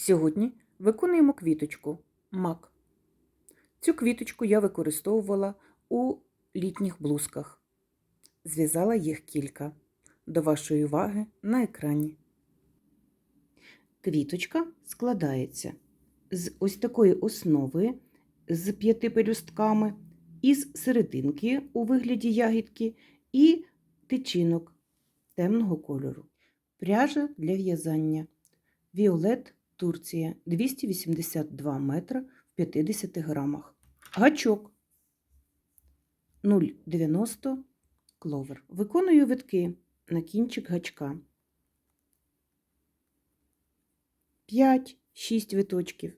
Сьогодні виконуємо квіточку мак. Цю квіточку я використовувала у літніх блузках. Зв'язала їх кілька. До вашої уваги на екрані. Квіточка складається з ось такої основи з п'яти пелюстками, із серединки у вигляді ягідки і тичинок темного кольору. Пряжа для в'язання. Віолет Турція 282 метра в 50 грамах. Гачок 0,90 кловер. Виконую витки на кінчик гачка. 5-6 виточків.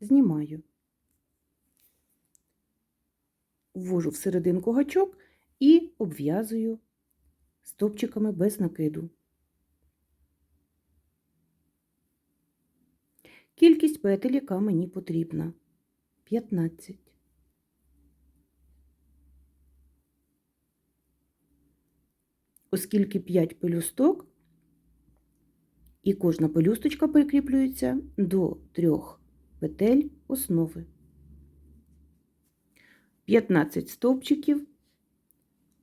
Знімаю. Ввожу в серединку гачок і обв'язую стопчиками без накиду. Кількість петель, яка мені потрібна 15. Оскільки 5 пелюсток, і кожна пелюсточка прикріплюється до трьох петель основи. 15 стовпчиків,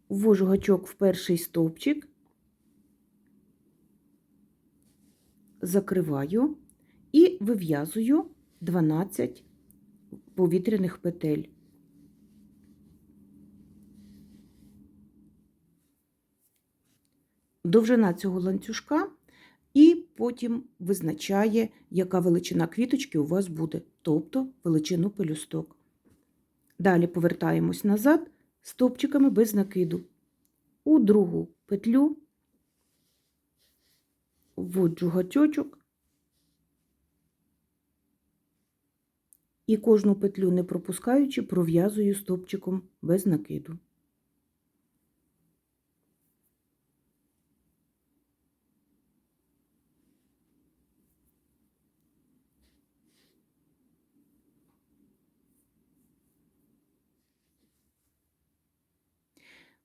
ввожу гачок в перший стовпчик, закриваю і вив'язую 12 повітряних петель. Довжина цього ланцюжка і потім визначає, яка величина квіточки у вас буде, тобто величину пелюсток. Далі повертаємось назад стовпчиками без накиду. У другу петлю вводжу гачочок і кожну петлю не пропускаючи, пров'язую стовпчиком без накиду.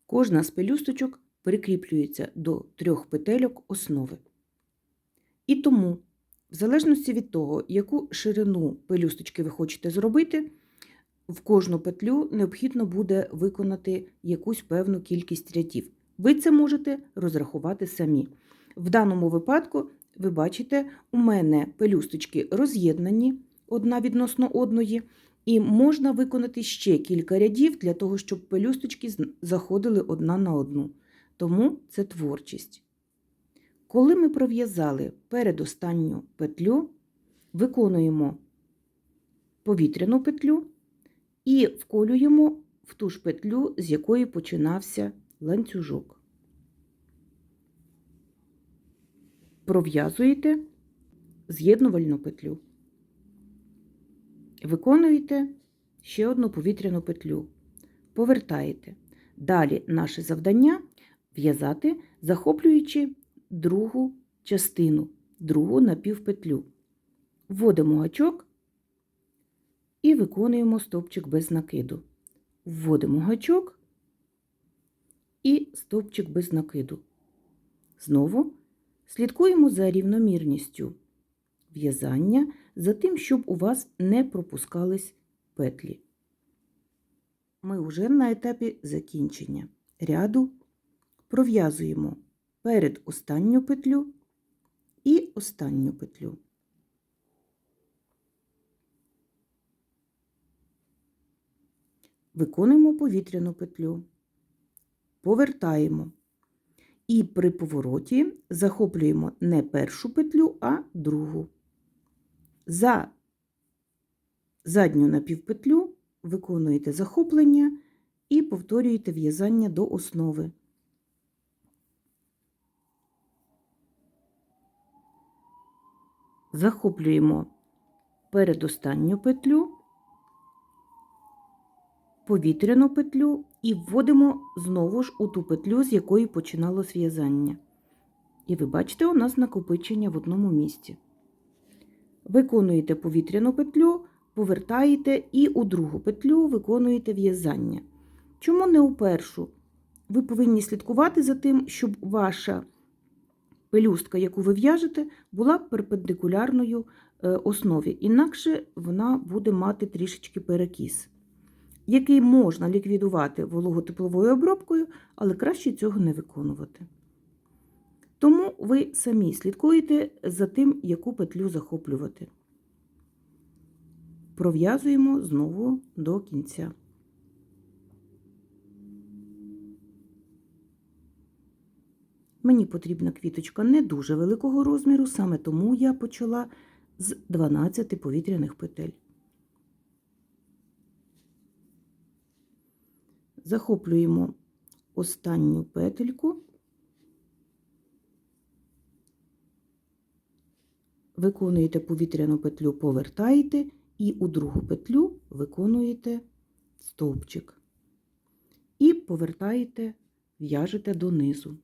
Кожна з пелюсточок прикріплюється до трьох петельок основи. І тому, в залежності від того, яку ширину пелюсточки ви хочете зробити, в кожну петлю необхідно буде виконати якусь певну кількість рядів. Ви це можете розрахувати самі. В даному випадку, ви бачите, у мене пелюсточки роз'єднані одна відносно одної. І можна виконати ще кілька рядів для того, щоб пелюсточки заходили одна на одну. Тому це творчість. Коли ми пров'язали передостанню петлю, виконуємо повітряну петлю і вколюємо в ту ж петлю, з якої починався ланцюжок. Пров'язуєте з'єднувальну петлю. Виконуєте ще одну повітряну петлю, повертаєте. Далі наше завдання в'язати, захоплюючи другу частину, другу напівпетлю. Вводимо гачок і виконуємо стовпчик без накиду. Вводимо гачок і стовпчик без накиду. Знову слідкуємо за рівномірністю в'язання за тим, щоб у вас не пропускались петлі. Ми вже на етапі закінчення ряду пров'язуємо перед останню петлю і останню петлю. Виконуємо повітряну петлю, повертаємо і при повороті захоплюємо не першу петлю, а другу. За задню напівпетлю виконуєте захоплення і повторюєте в'язання до основи. Захоплюємо передостанню петлю, повітряну петлю і вводимо знову ж у ту петлю, з якої починалось в'язання. І ви бачите, у нас накопичення в одному місці. Виконуєте повітряну петлю, повертаєте і у другу петлю виконуєте в'язання. Чому не у першу? Ви повинні слідкувати за тим, щоб ваша пелюстка, яку ви в'яжете, була перпендикулярною е, основі, інакше вона буде мати трішечки перекіс, який можна ліквідувати вологотепловою обробкою, але краще цього не виконувати. Тому ви самі слідкуєте за тим, яку петлю захоплювати. Пров'язуємо знову до кінця. Мені потрібна квіточка не дуже великого розміру, саме тому я почала з 12 повітряних петель. Захоплюємо останню петельку, виконуєте повітряну петлю, повертаєте і у другу петлю виконуєте стовпчик. І повертаєте, в'яжете донизу.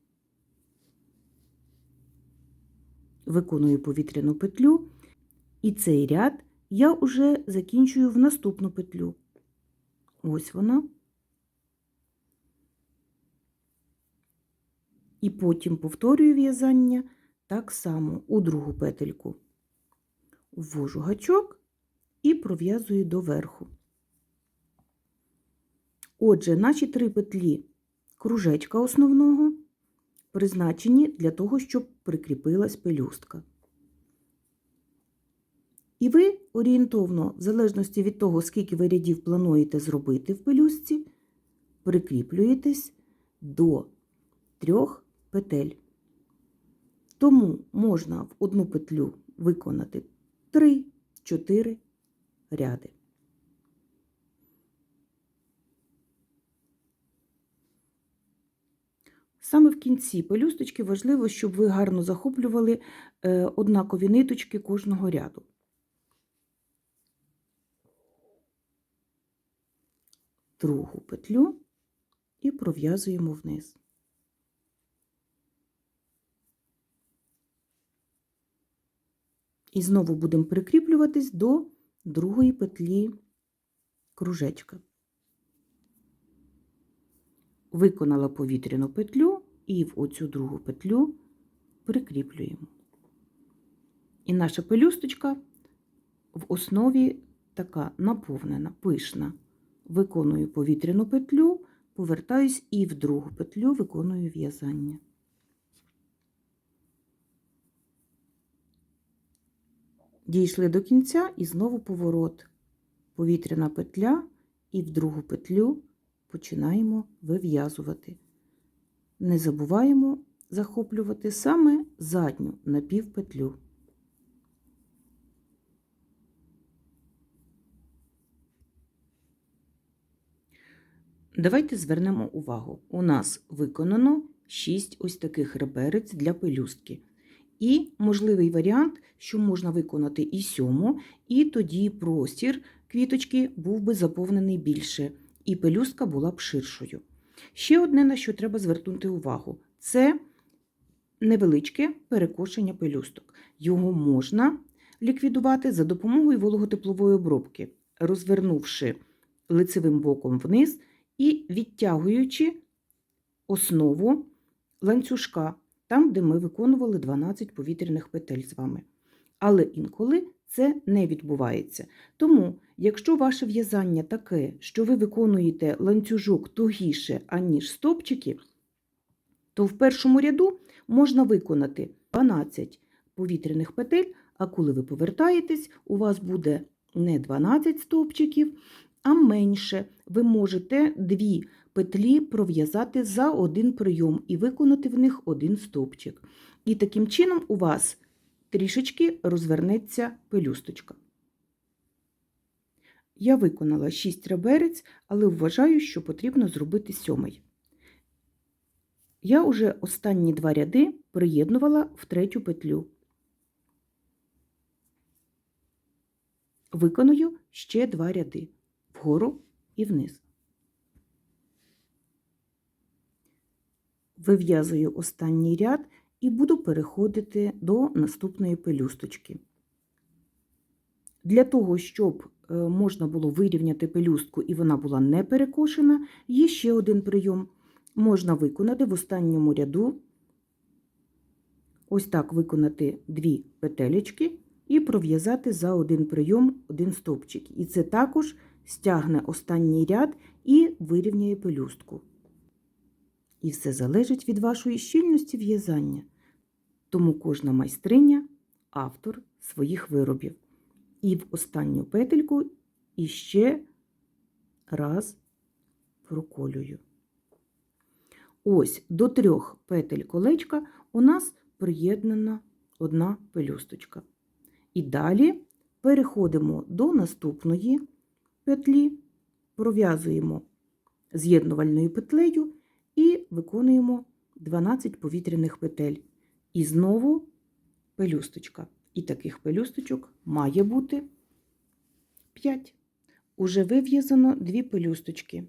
Виконую повітряну петлю, і цей ряд я вже закінчую в наступну петлю. Ось вона. І потім повторюю в'язання так само у другу петельку. Ввожу гачок і пров'язую до верху. Отже, наші три петлі кружечка основного призначені для того, щоб прикріпилась пелюстка. І ви орієнтовно, в залежності від того, скільки ви рядів плануєте зробити в пелюстці, прикріплюєтесь до трьох петель. Тому можна в одну петлю виконати 3-4 ряди. Саме в кінці пелюсточки важливо, щоб ви гарно захоплювали е, однакові ниточки кожного ряду. Другу петлю і пров'язуємо вниз. І знову будемо прикріплюватись до другої петлі кружечка. Виконала повітряну петлю і в оцю другу петлю прикріплюємо. І наша пелюсточка в основі така наповнена, пишна. Виконую повітряну петлю, повертаюсь і в другу петлю виконую в'язання. Дійшли до кінця і знову поворот. Повітряна петля і в другу петлю починаємо вив'язувати. Не забуваємо захоплювати саме задню напівпетлю. Давайте звернемо увагу. У нас виконано 6 ось таких реберець для пелюстки. І можливий варіант, що можна виконати і сьому, і тоді простір квіточки був би заповнений більше, і пелюстка була б ширшою. Ще одне, на що треба звернути увагу, це невеличке перекошення пелюсток. Його можна ліквідувати за допомогою вологотеплової обробки, розвернувши лицевим боком вниз і відтягуючи основу ланцюжка, там, де ми виконували 12 повітряних петель з вами. Але інколи це не відбувається. Тому, якщо ваше в'язання таке, що ви виконуєте ланцюжок тугіше, аніж стопчики, то в першому ряду можна виконати 12 повітряних петель, а коли ви повертаєтесь, у вас буде не 12 стовпчиків, а менше. Ви можете дві петлі пров'язати за один прийом і виконати в них один стовпчик. І таким чином у вас трішечки розвернеться пелюсточка. Я виконала 6 реберець, але вважаю, що потрібно зробити сьомий. Я уже останні два ряди приєднувала в третю петлю. Виконую ще два ряди вгору і вниз. Вив'язую останній ряд і буду переходити до наступної пелюсточки. Для того, щоб е, можна було вирівняти пелюстку і вона була не перекошена, є ще один прийом. Можна виконати в останньому ряду ось так виконати дві петелечки і пров'язати за один прийом один стовпчик. І це також стягне останній ряд і вирівняє пелюстку. І все залежить від вашої щільності в'язання. Тому кожна майстриня автор своїх виробів. І в останню петельку іще раз проколюю. Ось до трьох петель колечка у нас приєднана одна пелюсточка. І далі переходимо до наступної петлі, пров'язуємо з'єднувальною петлею і виконуємо 12 повітряних петель. І знову пелюсточка. І таких пелюсточок має бути 5. Уже вив'язано дві пелюсточки.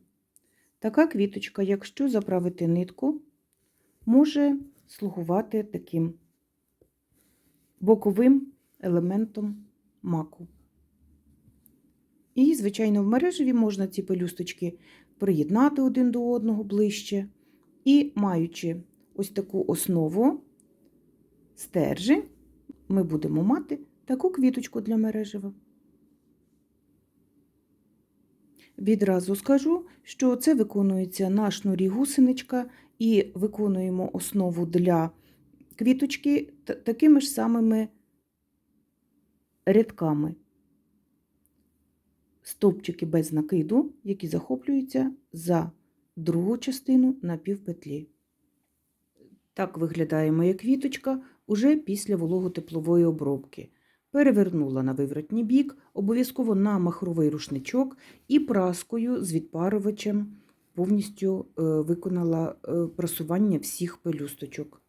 Така квіточка, якщо заправити нитку, може слугувати таким боковим елементом маку. І, звичайно, в мережеві можна ці пелюсточки приєднати один до одного ближче. І, маючи ось таку основу стержень, ми будемо мати таку квіточку для мережева. Відразу скажу, що це виконується на шнурі гусеничка і виконуємо основу для квіточки такими ж самими рядками. Стовпчики без накиду, які захоплюються за другу частину на півпетлі. Так виглядає моя квіточка уже після вологотеплової обробки. Перевернула на виворотній бік, обов'язково на махровий рушничок і праскою з відпарювачем повністю е, виконала е, прасування всіх пелюсточок.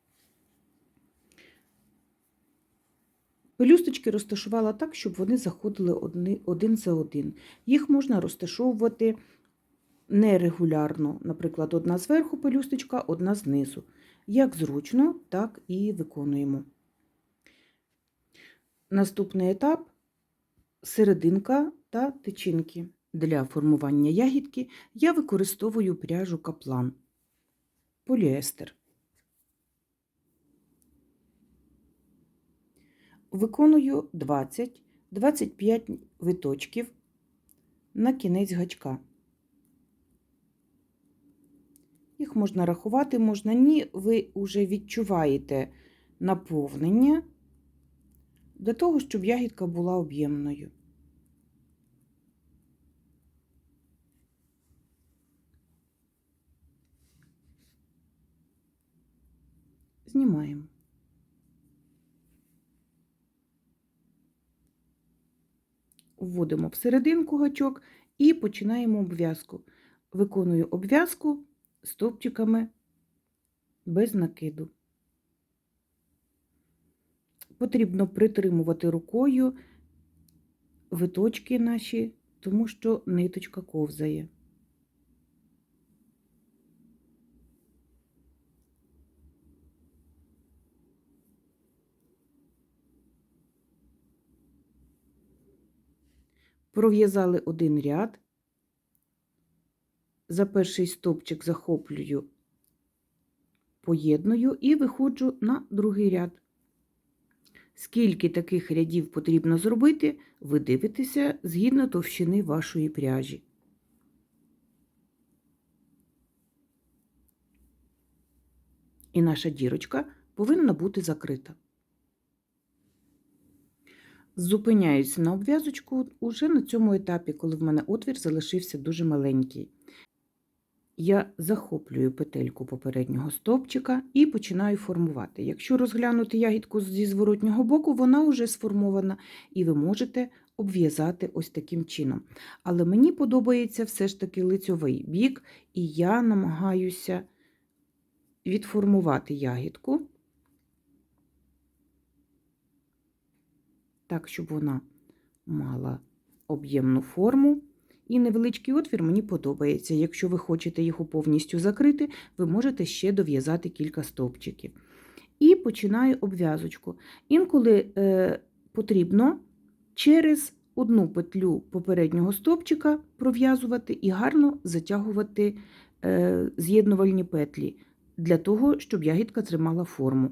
Пелюсточки розташувала так, щоб вони заходили один за один. Їх можна розташовувати нерегулярно, наприклад, одна зверху пелюсточка, одна знизу. Як зручно, так і виконуємо. Наступний етап серединка та тичинки. Для формування ягідки я використовую пряжу каплан поліестер. Виконую 20-25 виточків на кінець гачка. Їх можна рахувати, можна ні, ви вже відчуваєте наповнення для того, щоб ягідка була об'ємною. Знімаємо. Вводимо в серединку гачок і починаємо обв'язку. Виконую обв'язку стовпчиками без накиду. Потрібно притримувати рукою виточки наші, тому що ниточка ковзає. Пров'язали один ряд, за перший стовпчик захоплюю, поєдную і виходжу на другий ряд. Скільки таких рядів потрібно зробити, ви дивитеся згідно товщини вашої пряжі. І наша дірочка повинна бути закрита. Зупиняюсь на обв'язочку уже на цьому етапі, коли в мене отвір залишився дуже маленький. Я захоплюю петельку попереднього стовпчика і починаю формувати. Якщо розглянути ягідку зі зворотнього боку, вона вже сформована, і ви можете обв'язати ось таким чином. Але мені подобається все ж таки лицьовий бік, і я намагаюся відформувати ягідку так, щоб вона мала об'ємну форму. І невеличкий отвір мені подобається. Якщо ви хочете його повністю закрити, ви можете ще дов'язати кілька стовпчиків. І починаю обв'язочку. Інколи е, потрібно через одну петлю попереднього стовпчика пров'язувати і гарно затягувати е, з'єднувальні петлі, для того, щоб ягідка тримала форму.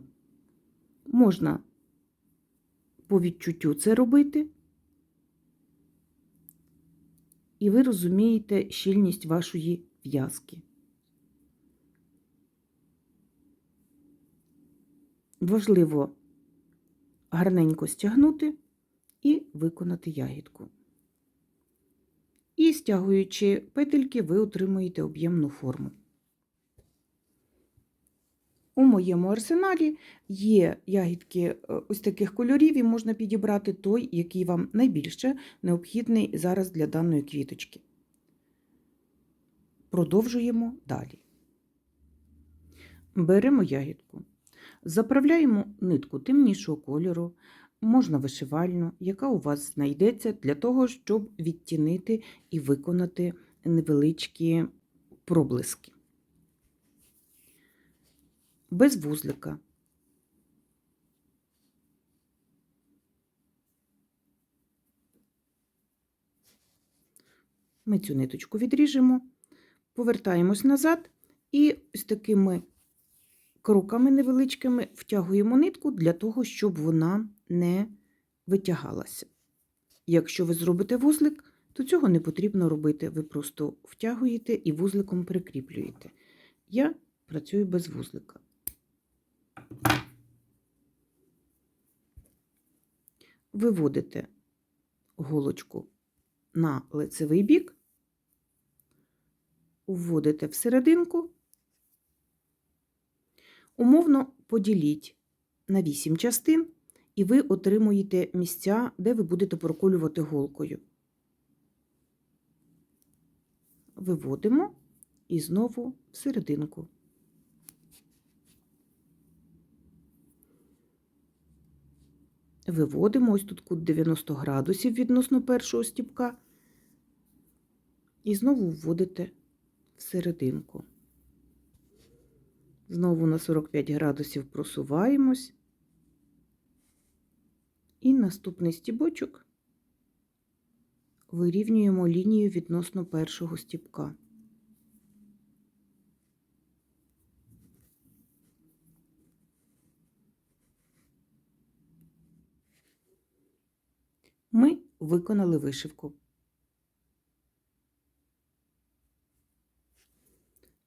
Можна по відчуттю це робити, і ви розумієте щільність вашої в'язки. Важливо гарненько стягнути і виконати ягідку. І стягуючи петельки, ви отримуєте об'ємну форму. Моєму арсеналі є ягідки е, ось таких кольорів, і можна підібрати той, який вам найбільше необхідний зараз для даної квіточки. Продовжуємо далі. Беремо ягідку, заправляємо нитку темнішого кольору, можна вишивальну, яка у вас знайдеться для того, щоб відтінити і виконати невеличкі проблиски. Без вузлика. Ми цю ниточку відріжемо, повертаємось назад і ось такими кроками невеличкими втягуємо нитку для того, щоб вона не витягалася. Якщо ви зробите вузлик, то цього не потрібно робити. Ви просто втягуєте і вузликом прикріплюєте. Я працюю без вузлика. Виводите голочку на лицевий бік, вводите всерединку, умовно поділіть на 8 частин, і ви отримуєте місця, де ви будете проколювати голкою. Виводимо і знову всерединку. Виводимо ось тут кут 90 градусів відносно першого стіпка, і знову вводите всерединку. Знову на 45 градусів просуваємось, і наступний стібочок вирівнюємо лінію відносно першого стіпка. Ми виконали вишивку.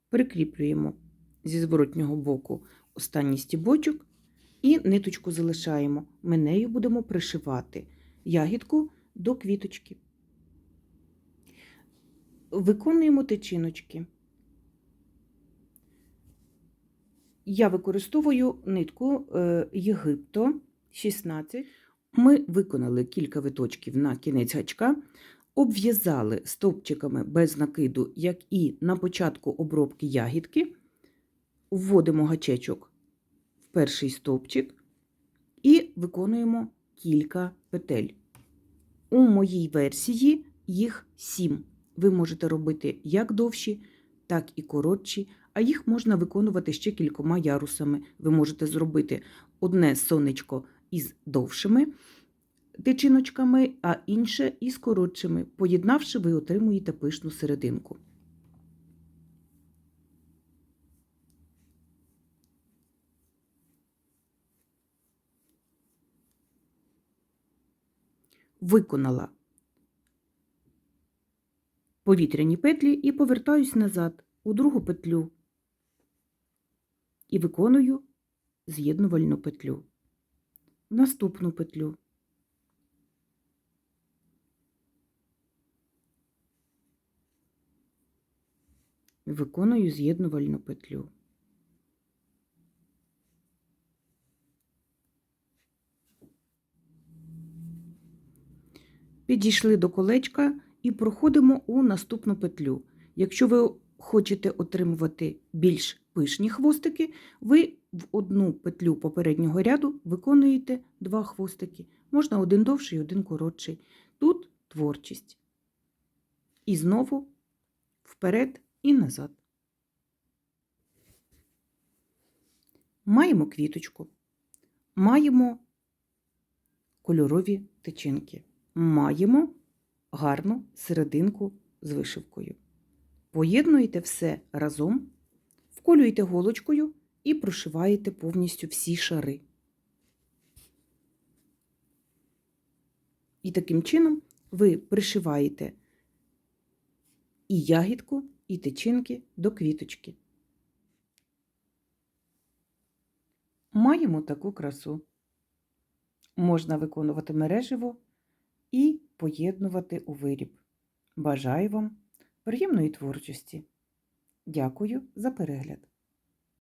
Прикріплюємо зі зворотнього боку останній стібочок і ниточку залишаємо. Ми нею будемо пришивати ягідку до квіточки. Виконуємо течіночки. Я використовую нитку е, Єгипто 16. Ми виконали кілька виточків на кінець гачка, обв'язали стовпчиками без накиду, як і на початку обробки ягідки, вводимо гачечок в перший стовпчик і виконуємо кілька петель. У моїй версії їх 7. Ви можете робити як довші, так і коротші, а їх можна виконувати ще кількома ярусами. Ви можете зробити одне сонечко із довшими тичиночками, а інше із коротшими. Поєднавши, ви отримуєте пишну серединку. Виконала повітряні петлі і повертаюсь назад у другу петлю і виконую з'єднувальну петлю наступну петлю. Виконую з'єднувальну петлю. Підійшли до колечка і проходимо у наступну петлю. Якщо ви хочете отримувати більш пишні хвостики, ви в одну петлю попереднього ряду виконуєте два хвостики. Можна один довший, один коротший. Тут творчість. І знову вперед і назад. Маємо квіточку, маємо кольорові течінки, маємо гарну серединку з вишивкою. Поєднуєте все разом, вколюєте голочкою і прошиваєте повністю всі шари. І таким чином ви пришиваєте і ягідку, і тичинки до квіточки. Маємо таку красу. Можна виконувати мереживо і поєднувати у виріб. Бажаю вам! Приємної творчості. Дякую за перегляд!